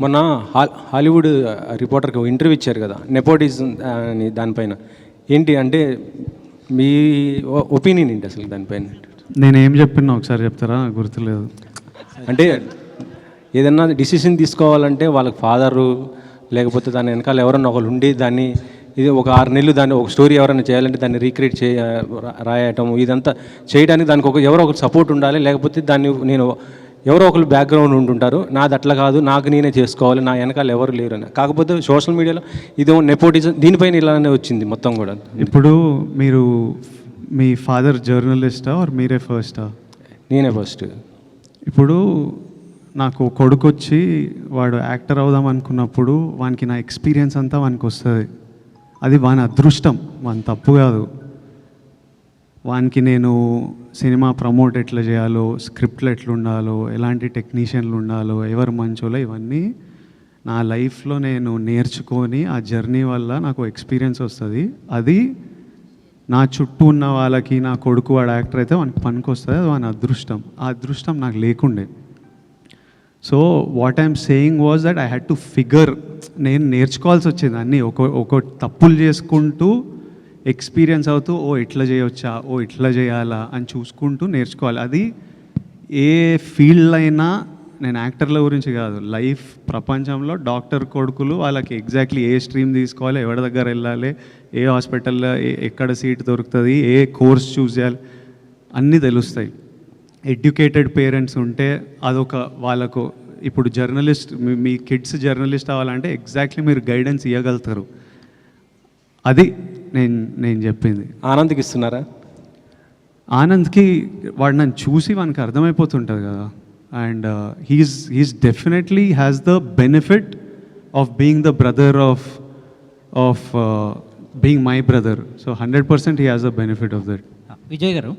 మొన్న హా- హాలీవుడ్ రిపోర్టర్కి ఒక ఇంటర్వ్యూ ఇచ్చారు కదా నెపోటిజం అని దానిపైన. ఏంటి అంటే మీ ఒపీనియన్ ఏంటి అసలు దానిపైన? నేనేం చెప్పినా ఒకసారి చెప్తారా? గుర్తులేదు. అంటే ఏదన్నా డిసిషన్ తీసుకోవాలంటే వాళ్ళకి ఫాదరు లేకపోతే దాని వెనకాల ఎవరన్నా ఒకరు ఉండి దాన్ని ఇది ఒక ఆరు నెలలు దాన్ని ఒక స్టోరీ ఎవరైనా చేయాలంటే దాన్ని రీక్రియేట్ చే రాయటం ఇదంతా చేయడానికి దానికి ఒక ఎవరో ఒకరు సపోర్ట్ ఉండాలి లేకపోతే దాన్ని నేను ఎవరో ఒకరు బ్యాక్గ్రౌండ్ ఉంటుంటారు నాది అట్లా కాదు నాకు నేనే చేసుకోవాలి నా వెనకాల ఎవరు లేరు అని. కాకపోతే సోషల్ మీడియాలో ఇది నెపోటిజం దీనిపైన ఇలానే వచ్చింది మొత్తం కూడా. ఇప్పుడు మీరు మీ ఫాదర్ జర్నలిస్టా ఆర్ మీరే ఫస్టా నేనే ఫస్ట్ ఇప్పుడు నాకు కొడుకు వచ్చి వాడు యాక్టర్ అవుదాం అనుకున్నప్పుడు వానికి నా ఎక్స్పీరియన్స్ అంతా వానికి వస్తుంది. అది వాని అదృష్టం వాని తప్పు కాదు. వానికి నేను సినిమా ప్రమోట్ ఎట్లా చేయాలో స్క్రిప్ట్లు ఎట్లుండాలో ఎలాంటి టెక్నీషియన్లు ఉండాలో ఎవరు మంచోలో ఇవన్నీ నా లైఫ్లో నేను నేర్చుకొని ఆ జర్నీ వల్ల నాకు ఎక్స్పీరియన్స్ వస్తుంది. అది నా చుట్టూ ఉన్న వాళ్ళకి నా కొడుకు వాడు యాక్టర్ అయితే వానికి పనికి వస్తుంది అది వాని అదృష్టం. ఆ అదృష్టం నాకు లేకుండే. So what I'm saying was that I had to figure నేను నేర్చుకోవాల్సి వచ్చింది అన్నీ. ఒక ఒక తప్పులు చేసుకుంటూ ఎక్స్పీరియన్స్ అవుతూ ఓ ఇట్లా చేయొచ్చా? ఓ ఇట్లా చేయాలా? అని చూసుకుంటూ నేర్చుకోవాలి. అది ఏ ఫీల్డ్ అయినా నేను యాక్టర్ల గురించి కాదు. లైఫ్ ప్రపంచంలో డాక్టర్ కొడుకులు వాళ్ళకి ఎగ్జాక్ట్లీ ఏ స్ట్రీమ్ తీసుకోవాలి ఎవరి దగ్గర వెళ్ళాలి ఏ హాస్పిటల్లో ఎక్కడ సీట్ దొరుకుతుంది ఏ కోర్స్ చూస్ చేయాలి అన్నీ తెలుస్తాయి. ఎడ్యుకేటెడ్ పేరెంట్స్ ఉంటే అదొక వాళ్ళకు ఇప్పుడు జర్నలిస్ట్ మీ- మీ కిడ్స్ జర్నలిస్ట్ అవ్వాలంటే ఎగ్జాక్ట్లీ మీరు గైడెన్స్ ఇవ్వగలుగుతారు అది నేను నేను చెప్పింది. ఆనంద్కి ఇస్తున్నారా? ఆనంద్కి వాడు నన్ను చూసి వానికి అర్థమైపోతుంటుంది కదా. And he's he's definitely has the benefit of being the brother of of being my brother so hundred percent he has the benefit of that Vijay garu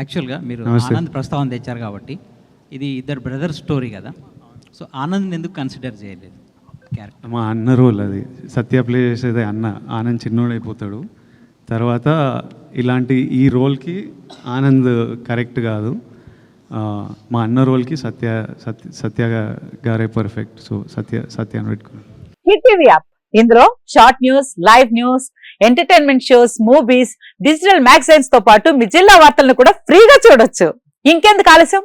యాక్చువల్గా మీరు. ఆనంద్ ప్రస్తావన తెచ్చారు కాబట్టి ఇది ఇద్దరు బ్రదర్ స్టోరీ కదా. సో ఆనంద్ ఎందుకు కన్సిడర్ చేయలేదు? క్యారెక్టర్. మా అన్న రోల్ అది. సత్య ప్లే చేసేది అన్న ఆనంద్ చిన్నోడైపోతాడు. తర్వాత ఇలాంటి ఈ రోల్కి ఆనంద్ కరెక్ట్ కాదు. మా అన్న రోల్కి సత్య సత్య సత్య గారే పర్ఫెక్ట్. సో సత్య సత్య అని పెట్టుకున్నాను హిట్ టీవీ యాప్. ఇందులో short news live news entertainment shows movies digital మ్యాగజైన్స్తో పాటు మీ జిల్లా వార్తలను కూడా ఫ్రీగా చూడొచ్చు. ఇంకెందుకు ఆలస్యం?